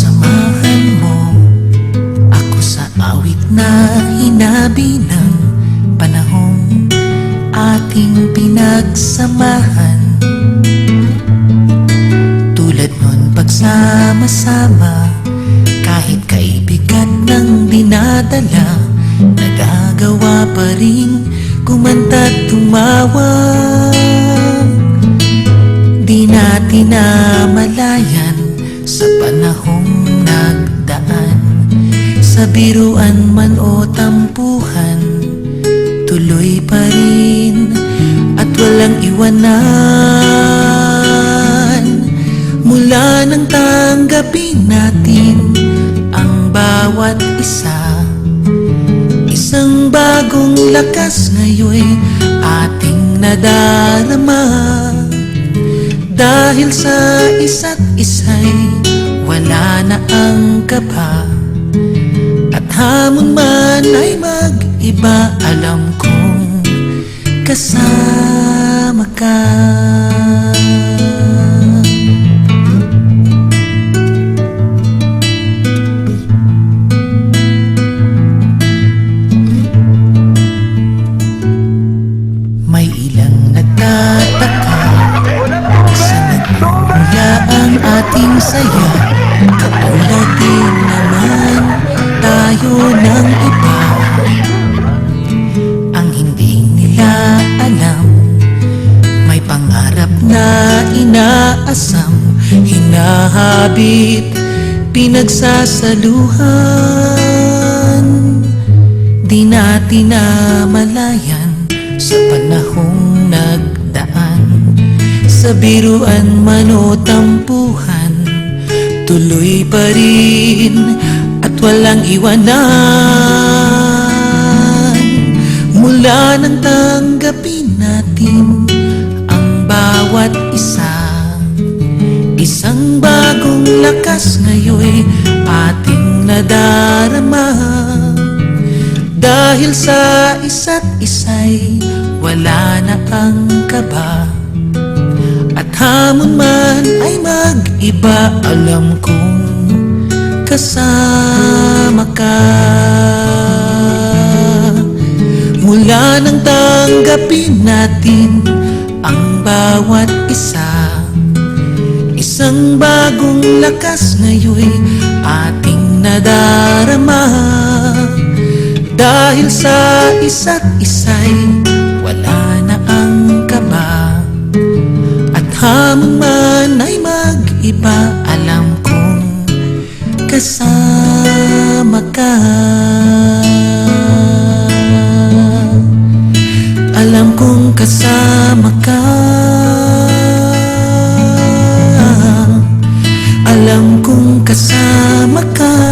samahan mo. Ako sa awit na hinabi ng panahon Ating pinagsamahan. Tulad nun pagsama-sama Kahit kaibigan ng dinadala Nagagawa pa rin kumanta't tumawa. Di natin namalayan sa panahong nagdaan Sa biruan man o tampuhan Tuloy pa rin at walang iwanan. Mula nang tanggapin natin ang bawat isa Isang bagong lakas ngayon ating nadarama. Dahil sa isa't isa'y wala na ang kaba At hamon man ay mag-iba Alam kong kasama ka. Ating saya Katulad din naman tayo ng iba Ang hindi nila alam May pangarap na inaasam. Hinahabit, pinagsasaluhan Di natin namalayan sa panahong nagdaan. Sa biruan man o tampuhan pa rin at walang iwanan. Mula nang tanggapin natin ang bawat isa Isang bagong lakas ngayon ating nadarama. Dahil sa isa't isa'y wala na ang kaba At hamon man ay mag-iba Alam kong kasama ka. Mula nang tanggapin natin ang bawat isa Isang bagong lakas ngayon ating nadarama. Dahil sa isa't isa'y wala na ang kaba At hamon man ay mag-iba Kong kasama ka. Alam kong kasama ka